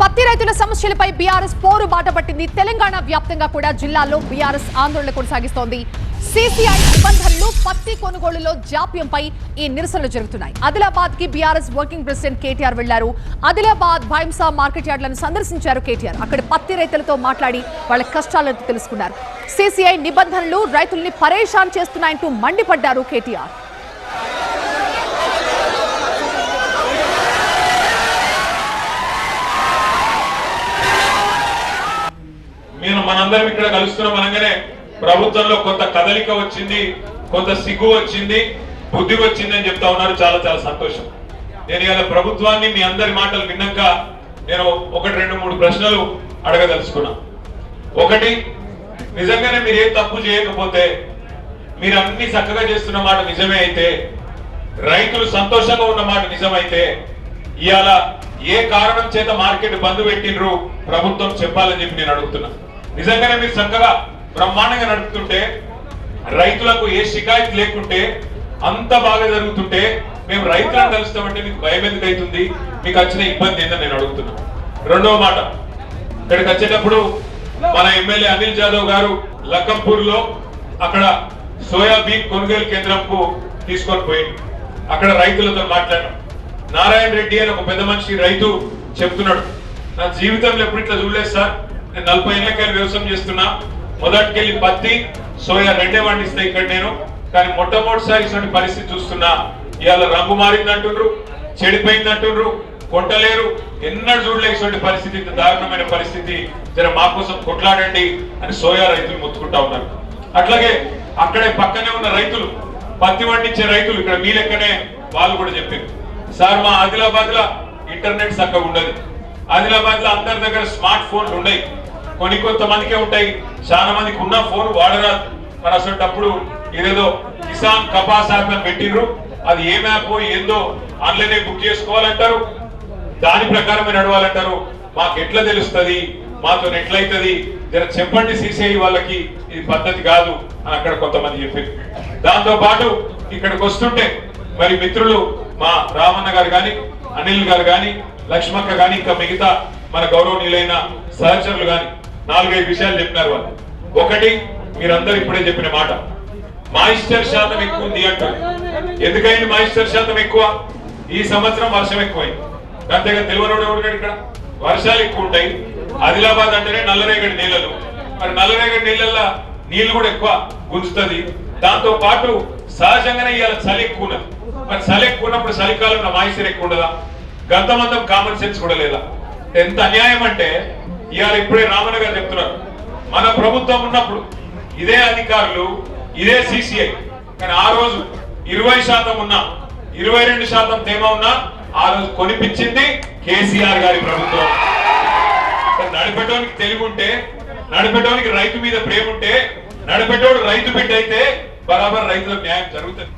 పత్తి రైతుల సమస్యలపై బీఆర్ఎస్ పోరు బాట పట్టింది. తెలంగాణ వ్యాప్తంగా కూడా జిల్లాలో బీఆర్ఎస్ ఆందోళన కొనసాగిస్తోంది. సిసిఐ నిబంధనలు పత్తి కొనుగోలులో జాప్యంపై ఈ నిరసనలు జరుగుతున్నాయి. ఆదిలాబాద్కి బీఆర్ఎస్ వర్కింగ్ ప్రెసిడెంట్ కేటీఆర్ వెళ్ళారు. ఆదిలాబాద్ భైంసా మార్కెట్ యార్డులను సందర్శించారు కేటీఆర్. అక్కడ పత్తి రైతులతో మాట్లాడి వాళ్ళ కష్టాలను తెలుసుకున్నారు. సిసిఐ నిబంధనలు రైతుల్ని పరేషాన్ చేస్తున్నాయంటూ మండిపడ్డారు కేటీఆర్ మీరు మనందరం ఇక్కడ కలుస్తున్నాం అనగానే ప్రభుత్వంలో కొంత కదలిక వచ్చింది కొంత సిగ్గు వచ్చింది బుద్ధి వచ్చింది అని చెప్తా ఉన్నారు. చాలా చాలా సంతోషం. నేను ఇవాళ ప్రభుత్వాన్ని మీ అందరి మాటలు విన్నాక నేను ఒకటి రెండు మూడు ప్రశ్నలు అడగదలుచుకున్నా. ఒకటి నిజంగానే మీరు ఏం తప్పు చేయకపోతే మీరు అన్ని చక్కగా చేస్తున్న మాట నిజమే అయితే రైతులు సంతోషంగా ఉన్న మాట నిజమైతే ఇవాళ ఏ కారణం చేత మార్కెట్ బంద్ పెట్టినరు ప్రభుత్వం చెప్పాలని చెప్పి నేను అడుగుతున్నా. నిజంగానే మీరు చక్కగా బ్రహ్మాండంగా నడుపుతుంటే రైతులకు ఏ షికాయత్ లేకుంటే అంత బాగా జరుగుతుంటే మేము రైతులను కలుస్తామంటే మీకు భయం ఎందుకు అవుతుంది? మీకు వచ్చిన ఇబ్బంది ఏందని నేను అడుగుతున్నా. రెండవ మాట ఇక్కడికి వచ్చేటప్పుడు మన ఎమ్మెల్యే అనిల్ జాదవ్ గారు లఖంపూర్లో అక్కడ సోయాబీన్ కొనుగోలు కేంద్రంకు తీసుకొని పోయింది అక్కడ రైతులతో మాట్లాడడం నారాయణ రెడ్డి అని ఒక పెద్ద మనిషి రైతు చెప్తున్నాడు నా జీవితంలో ఎప్పుడు ఇట్లా చూడలేదు సార్. నేను నలభై ఏళ్ళకెళ్ళి వ్యవసాయం చేస్తున్నా. మొదటికెళ్ళి పత్తి సోయా రెండే పండిస్తా ఇక్కడ నేను. కానీ మొట్టమొదటిసారి ఇటువంటి పరిస్థితి చూస్తున్నా. ఇవాళ రంగు మారింది అంటుండ్రు చెడిపోయింది అంటుండ్రు కొట్టలేరు. ఎన్నడూ చూడలే ఇటువంటి పరిస్థితి ఇంత దారుణమైన పరిస్థితి. జర మా కోసం కొట్లాడండి అని సోయా రైతులు మొత్తుకుంటా ఉన్నారు. అట్లాగే అక్కడే పక్కనే ఉన్న రైతులు పత్తి పండించే రైతులు ఇక్కడ మీ లెక్కనే వాళ్ళు కూడా చెప్పారు. సార్ మా ఆదిలాబాద్లో ఇంటర్నెట్ చక్కగా ఉండదు. ఆదిలాబాద్లో అందరి దగ్గర స్మార్ట్ ఫోన్లు ఉన్నాయి కొన్ని కొంతమందికే ఉంటాయి. చాలా మందికి ఉన్న ఫోన్ వాడరాదు మరి అసలుటప్పుడు ఇదేదో కిసాన్ కపాస్ యాప్ అని పెట్టిండ్రు. అది ఏం యాప్ ఏందో ఆన్లైన్ బుక్ చేసుకోవాలంటారు. దాని ప్రకారమే నడవాలంటారు. మాకు ఎట్లా తెలుస్తుంది? మాతో ఎట్లయితుంది? జర చెప్పండి సిసిఐ వాళ్ళకి. ఇది పద్ధతి కాదు అని అక్కడ కొంతమంది చెప్పారు దాంతో పాటు ఇక్కడికి వస్తుంటే మరి మిత్రులు మా రామన్న గారు కానీ అనిల్ గారు కానీ లక్ష్మక్క గాని ఇంకా మిగతా మన గౌరవనీయులైన సహచరులు గాని నాలుగైదు విషయాలు చెప్పినారు వాళ్ళు. ఒకటి మీరందరూ ఇప్పుడే చెప్పిన మాట. మాయిశ్చర్ శాతం ఎక్కువ ఉంది అంటారు. ఎందుకైంది మాయిశ్చర్ శాతం ఎక్కువ? ఈ సంవత్సరం వర్షం ఎక్కువైంది. అంతేగా తెలివనోడు ఎవరు ఇక్కడ వర్షాలు ఎక్కువ ఉంటాయి ఆదిలాబాద్ అంటేనే నల్లరేగడి నీళ్ళలు. మరి నల్లరేగడి నీళ్ళల్లో నీళ్ళు కూడా ఎక్కువ గుంజుతుంది. దాంతో పాటు సహజంగానే ఇవాళ చలి ఎక్కువ ఉన్నది మరి చలి ఎక్కువ ఉన్నప్పుడు చలికాలంలో మాయిశ్చర్ ఎక్కువ ఉండదా గంతమంతం కామన్ సెన్స్ కూడా లేదా? ఎంత అన్యాయం అంటే ఇవాళ ఇప్పుడే రామన్న గారు చెప్తున్నారు. మన ప్రభుత్వం ఉన్నప్పుడు ఇదే అధికారులు ఇదే సిసిఐ కానీ ఆ రోజు ఇరవై శాతం ఉన్నా ఇరవై రెండు శాతం తేమ ఉన్నా ఆ రోజు కొనిపించింది కేసీఆర్ గారి ప్రభుత్వం. నడిపెట్టడానికి తెలివి ఉంటే నడిపెట్టడానికి రైతు మీద ప్రేమ ఉంటే నడిపెట్టోడు రైతు బిడ్డ అయితే బరాబర్ రైతులకు న్యాయం జరుగుతుంది.